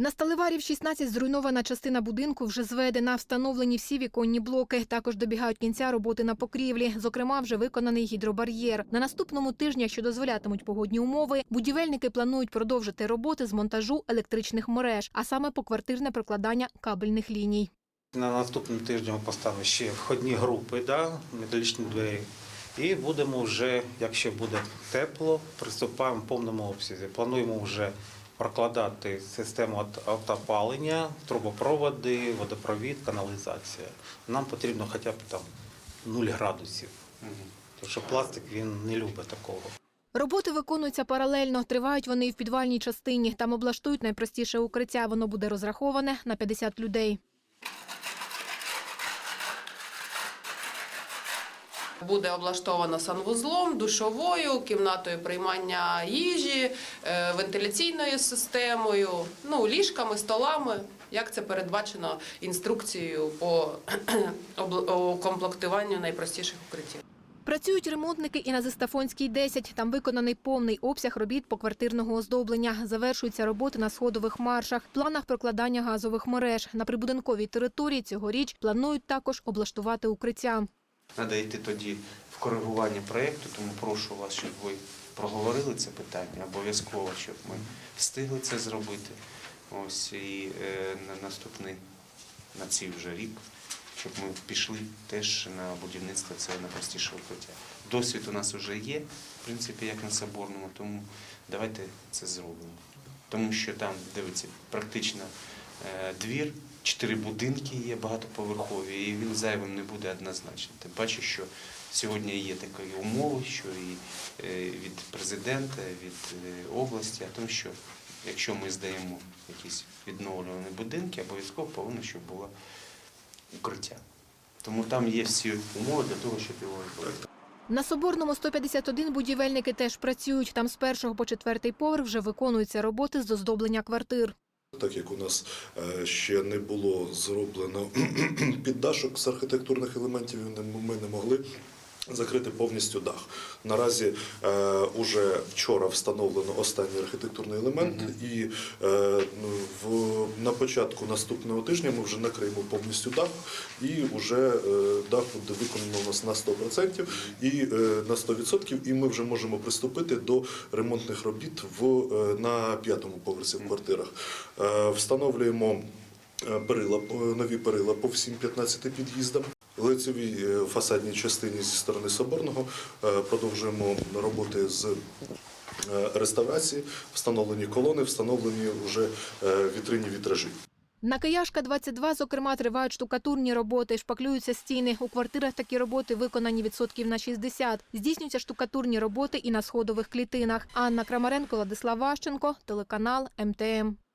На Сталеварів 16 зруйнована частина будинку вже зведена. Встановлені всі віконні блоки. Також добігають кінця роботи на покрівлі. Зокрема, вже виконаний гідробар'єр. На наступному тижні, якщо дозволятимуть погодні умови, будівельники планують продовжити роботи з монтажу електричних мереж, а саме поквартирне прокладання кабельних ліній. На наступному тижні ми поставимо ще входні групи, да, металічні двері. І будемо вже, якщо буде тепло, приступаємо в повному обсязі. Плануємо вже прокладати систему автопалення, трубопроводи, водопровід, каналізація. Нам потрібно хоча б там 0 градусів. Тому що пластик він не любить такого. Роботи виконуються паралельно. Тривають вони і в підвальній частині. Там облаштують найпростіше укриття. Воно буде розраховане на 50 людей. Буде облаштовано санвузлом, душовою, кімнатою приймання їжі, е, вентиляційною системою, ну, ліжками, столами, як це передбачено інструкцією по укомплектуванню найпростіших укриттів. Працюють ремонтники і на Зестафонській 10. Там виконаний повний обсяг робіт поквартирного оздоблення. Завершуються роботи на сходових маршах, планах прокладання газових мереж. На прибудинковій території цьогоріч планують також облаштувати укриття. Треба йти тоді в коригування проєкту, тому прошу вас, щоб ви проговорили це питання обов'язково, щоб ми встигли це зробити. Ось і е, на наступний на цей вже рік, щоб ми пішли теж на будівництво цього найпростішого укриття. Досвід у нас вже є, в принципі, як на Соборному, тому давайте це зробимо. Тому що там, дивіться, практично двір, чотири будинки є багатоповерхові, і він зайвим не буде однозначно. Тим паче, що сьогодні є такі умови, що і е, від президента, від е, області, а тому, що якщо ми здаємо якісь відновлювані будинки, обов'язково повинно, щоб було укриття. Тому там є всі умови для того, щоб його робити. На Соборному 151 будівельники теж працюють. Там з першого по четвертий поверх вже виконуються роботи з оздоблення квартир. Так як у нас е, ще не було зроблено піддашок з архітектурних елементів, ми не могли закрити повністю дах. Наразі е, уже вчора встановлено останній архітектурний елемент, і е, ну, в, на початку наступного тижня ми вже накриємо повністю дах, і вже е, дах буде виконано у нас на 100% і е, на 100%, і ми вже можемо приступити до ремонтних робіт в, е, на п'ятому поверсі в квартирах. Е, Встановлюємо е, перила, нові перила по всім 15 під'їздам. Лицевій е, фасадній частині зі сторони Соборного е, продовжуємо роботи з е, реставрації, встановлені колони, встановлені вже вітринні вітражі. На Кияшка 22, зокрема, тривають штукатурні роботи, шпаклюються стіни. У квартирах такі роботи виконані відсотків на 60. Здійснюються штукатурні роботи і на сходових клітинах. Анна Крамаренко, Владислав Ващенко, телеканал МТМ.